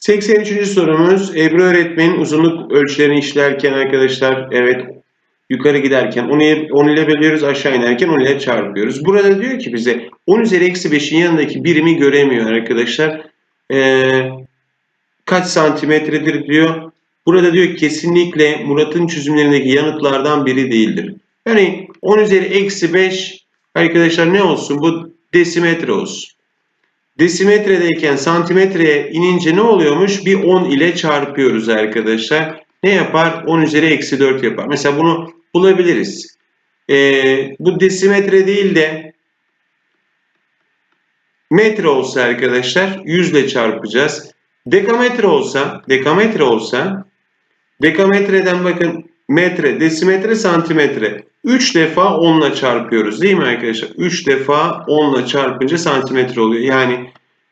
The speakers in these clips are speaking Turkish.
83. sorumuz Ebru öğretmenin uzunluk ölçülerini işlerken arkadaşlar evet yukarı giderken 10 ile, 10 ile bölüyoruz aşağı inerken 10 ile çarpıyoruz. Burada diyor ki bize 10 üzeri eksi 5'in yanındaki birimi göremiyor arkadaşlar. Ee, kaç santimetredir diyor. Burada diyor kesinlikle Murat'ın çözümlerindeki yanıtlardan biri değildir. Yani 10 üzeri eksi 5 arkadaşlar ne olsun bu desimetre olsun. Desimetredeyken santimetreye inince ne oluyormuş? Bir 10 ile çarpıyoruz arkadaşlar. Ne yapar? 10 üzeri eksi 4 yapar. Mesela bunu bulabiliriz. Ee, bu desimetre değil de metre olsa arkadaşlar 100 ile çarpacağız. Dekametre olsa, dekametre olsa dekametreden bakın metre, desimetre, santimetre. 3 defa 10 ile çarpıyoruz değil mi arkadaşlar? 3 defa 10 ile çarpınca santimetre oluyor. Yani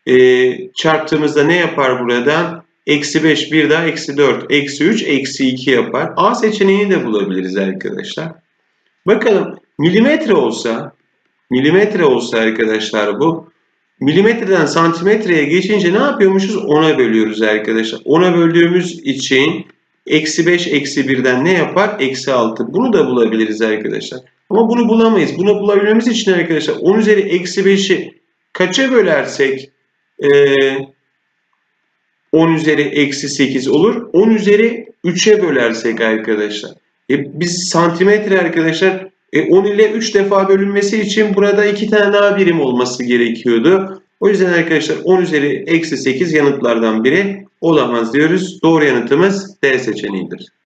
e, çarptığımızda ne yapar buradan? Eksi 5 bir daha eksi 4, eksi 3, eksi 2 yapar. A seçeneğini de bulabiliriz arkadaşlar. Bakalım milimetre olsa, milimetre olsa arkadaşlar bu. Milimetreden santimetreye geçince ne yapıyormuşuz? 10'a bölüyoruz arkadaşlar. 10'a böldüğümüz için eksi 5 eksi 1'den ne yapar? Eksi 6. Bunu da bulabiliriz arkadaşlar. Ama bunu bulamayız. Bunu bulabilmemiz için arkadaşlar 10 üzeri eksi 5'i kaça bölersek 10 üzeri eksi 8 olur. 10 üzeri 3'e bölersek arkadaşlar. E, biz santimetre arkadaşlar e, 10 ile 3 defa bölünmesi için burada 2 tane daha birim olması gerekiyordu. O yüzden arkadaşlar 10 üzeri eksi 8 yanıtlardan biri olamaz diyoruz. Doğru yanıtımız D seçeneğidir.